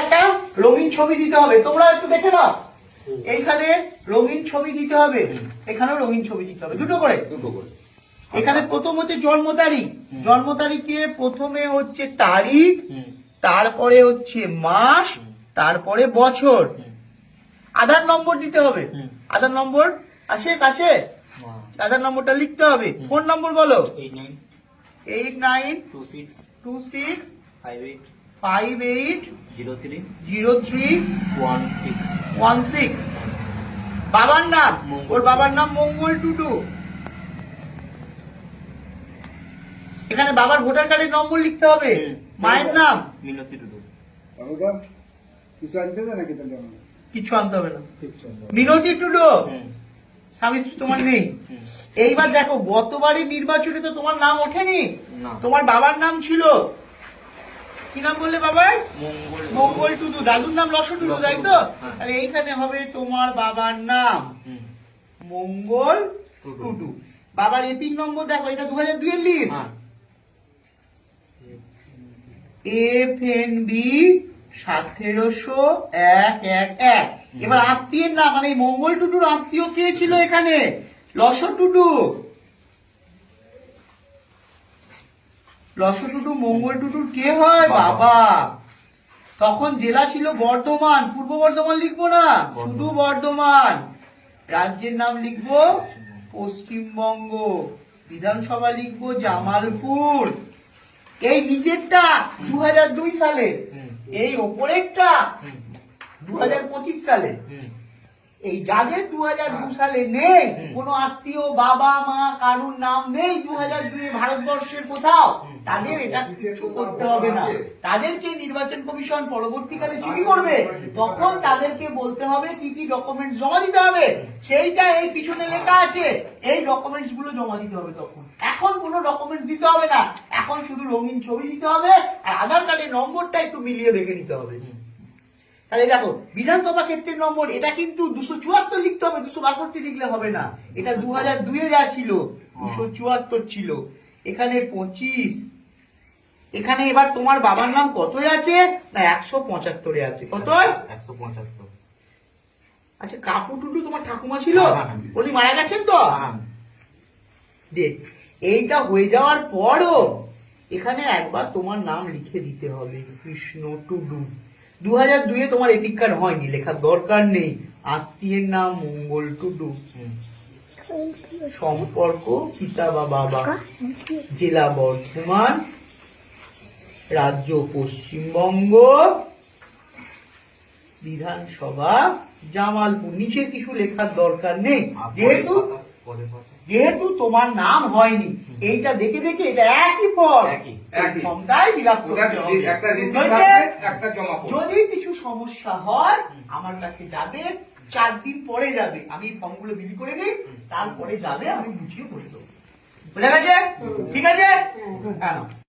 একটা রঙিন ছবি দিতে হবে। তোমরা একটু দেখে নাও। এইখানে রঙিন ছবি দিতে হবে। এখানেও রঙিন ছবি দিতে হবে। দুটো করে। দুটো করে। এখানে প্রথম হচ্ছে জন্ম তারিখ। জন্ম তারিখে প্রথমে হচ্ছে তারিখ তারপরে হচ্ছে মাস তারপরে বছর। আধার নম্বর দিতে হবে। আধার নম্বর আছে কাছে? আধার নম্বরটা লিখতে হবে। ফোন নম্বর বলো। Eight nine eight nine two six two six five eight five eight zero three zero three one six one six বাবার নাম ওর বাবার নাম মঙ্গল টুডু এখানে বাবার ভোটার কার্ডের নম্বর লিখতে হবে। মায়ের নাম? মিনতি টুডু কিছু আনতে হবে নাকি তাহলে আমার কাছে? কিছু আনতে হবে। না। মিনতি টুডু স্বামী স্ত্রী তোমার নেই? এইবার দেখো গতবারই নির্বাচনে তো তোমার নাম ওঠেনি। তোমার বাবার নাম ছিল। কি নাম বললে বাবার মঙ্গল টুডু দাদুর নাম লস টুডু তাই তো? হ্যাঁ। তাহলে এইখানে হবে তোমার বাবার নাম। মঙ্গল টুডু। বাবার এপিক নম্বর দেখো এটা দু হাজার দুই এর লিস্ট হ্যাঁ। এফ এন বি সতেরোশো এক এক এক। এবার আত্মীয়ের নাম মানে মঙ্গল টুডুর আত্মীয় কে ছিল এখানে? লস টুডু লস টুডু মঙ্গল টুডুর কে হয়? বাবা। তখন জেলা ছিল বর্ধমান পূর্ব বর্ধমান লিখব না। শুধু বর্ধমান। রাজ্যের নাম লিখব পশ্চিমবঙ্গ। বিধানসভা লিখব জামালপুর। এই নিচেরটা দু হাজার দুই সালে। এই ওপরেরটা দু সালে। হুম। এই যাদের দু হাজার দু সালে নেই। কোনো আত্মীয় বাবা মা কারুর নাম নেই দু হাজার দুই ভারতবর্ষের কোথাও। তাদের এটা কিছু করতে হবে না। তাদেরকে নির্বাচন কমিশন পরবর্তীকালে চুরি করবে। তখন তাদেরকে বলতে হবে কি কি ডকুমেন্টস জমা দিতে হবে। সেইটা এই পিছনে লেখা আছে। এই ডকুমেন্টসগুলো জমা দিতে হবে তখন। এখন কোনো ডকুমেন্ট দিতে হবে না। এখন শুধু রঙিন ছবি দিতে হবে আর আধার কার্ডের নম্বরটা একটু মিলিয়ে দেখে নিতে হবে। তাহলে দেখো, বিধানসভা ক্ষেত্রের নম্বর, এটা কিন্তু দুশো চুয়াত্তর লিখতে হবে, দুশো বাষট্টি লিখলে হবে না। এটা দু হাজার দুয়ে যা ছিল, দুশো চুয়াত্তর ছিল। এখানে পঁচিশ এখানে এবার তোমার বাবার নাম কত আছে? না একশো পঁচাত্তরে আছে। কত একশো পঁচাত্তর। আচ্ছা কাকু টুটু তোমার ঠাকুমা ছিল। উনি মারা গেছেন তো? দেখ এইটা হয়ে যাওয়ার পরও এখানে একবার তোমার নাম লিখে দিতে হবে কৃষ্ণ টুডু। দু হাজার দুয়ে তোমার এপিক কার্ড হয়নি লেখার দরকার নেই। আত্মীয়ের নাম মঙ্গল টুডু। সম্পর্ক পিতা বা বাবা জেলা বর্ধমান। রাজ্য পশ্চিমবঙ্গ বিধানসভা জামালপুর নিচে কিছু লেখার দরকার নেই। যেহেতু। যেহেতু তোমার নাম হয়নি এইটা দেখে দেখে এটা একই ফর্ম। ফর্মটাই করতে হবে। যদি কিছু সমস্যা হয় আমার কাছে যাবে চার দিন পরে যাবে। আমি ফর্মগুলো বিলি করে নিই তারপরে যাবে আমি বুঝিয়ে বলে দেবো। বোঝা গেছে? ঠিক আছে? হ্যাঁ